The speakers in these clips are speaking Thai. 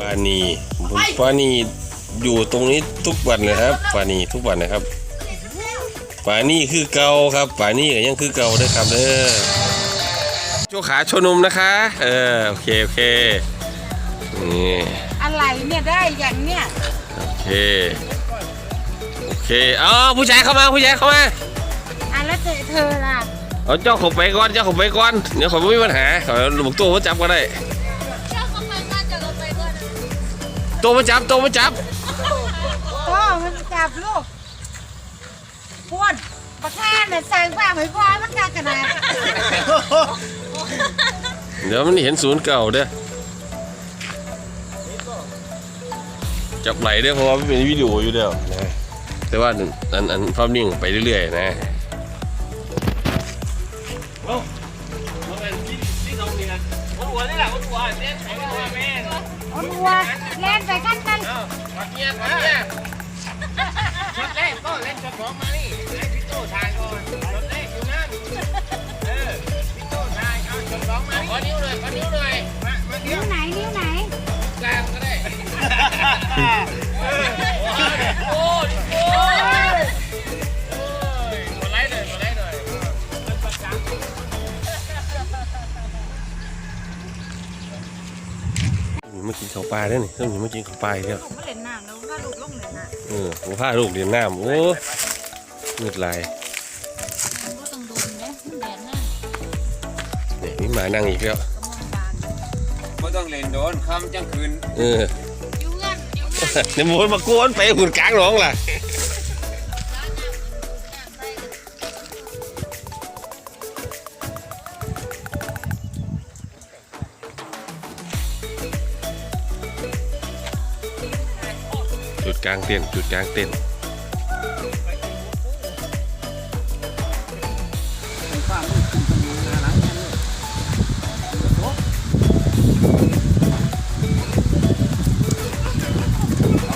ปานีผมปานีอยู่ตรงนี้ทุกวันเลยครับปานีทุกวันนะครับปานีคือเก่าครับปานีก็ยังคือเก่าเด้อครับเด้อโจขาโชว์นมนะคะ เออโอเคโอเคนี่อะไรเนี่ยได้อย่างเนี่ยโอเคโอเคอ๋อผู้ชายเข้ามาผู้ชายเข้ามาอะแล้วเธอเธอล่ะเอาเจ้าเขอไปก่อนเจ้าเขอไปก่อนเดี๋ยวขอยไม่มีปัญหาขอบุกตัวมาจับก็ได้ ตัวมาจับตัวมาจับพ่อมันจับลูกพวดประธานน่ะสั่งผ้าหอยควายมันกากระนาดเดี๋ยวมันเห็นศูนย์เก่าเด้อจับไหลเด้อเพราะว่ามันเป็นวิดีโออยู่เด้อนะแต่ว่าอันอันภาพนิ่งไปเรื่อยๆนะ วนี่แหละนหัวเล่นของหัวแม่นหัวเล่นไปกันกันมาเงียบปักเงียบชดเล่นก็เล่นชดของมานี่เล่นพิโตทานก่อนชดแรกอยู่นั่นเออพิโตทานเอาชดของมาขอนิ้วหน่อยขอนิ้วหน่อยมามาเดียวนิ้วไหนนิ้วไหนกลางก็ได้ มีมากินข้าวปลาเด้อนี่ต้องมีมากินข้าวปลาอีกแล้วลูกไม่เล่นน้ำแล้วก็ลูกลงเล่นน้ำเออผมพาลูกเรียนน้ำโอ้มืดลายก็ต้องโดนนะมันแดดนะเนี่ยมีหมานั่งอีกแล้วกำลังบานไม่ต้องเล่นโดนคำจังคืน เออ อยู่เงื่อนอยู่เงื่อนเดี๋ยวมันมากวนไปหุ่นกลางหนองล่ะ จุดกลางเต้นจุดกลางเต้น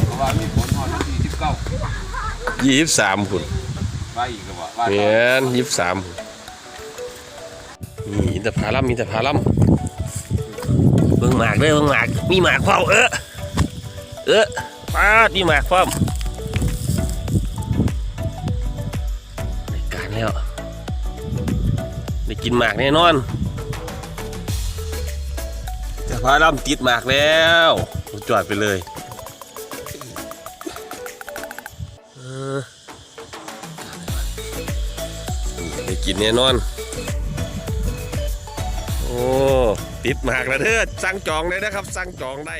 เพราะว่ามีผลหอดที่สิบเก้ายี่สิบสามคุณว่าอีกก็บอกว่าเมียนยี่สิบสามนี่อินทผลัมอินทผลัมเบิ่งหมากเด้อเบิ่งหมาก มีหมากเผาเออเออ ป้าดีหมากพร้อมได้การแล้ว ได้กินหมากแน่นอนอินทผลัมติดหมากแล้วจอดไปเลยได้กินแน่นอน โอ้ติดหมากแล้วเด้อสั่งจองเลยนะครับ สั่งจองได้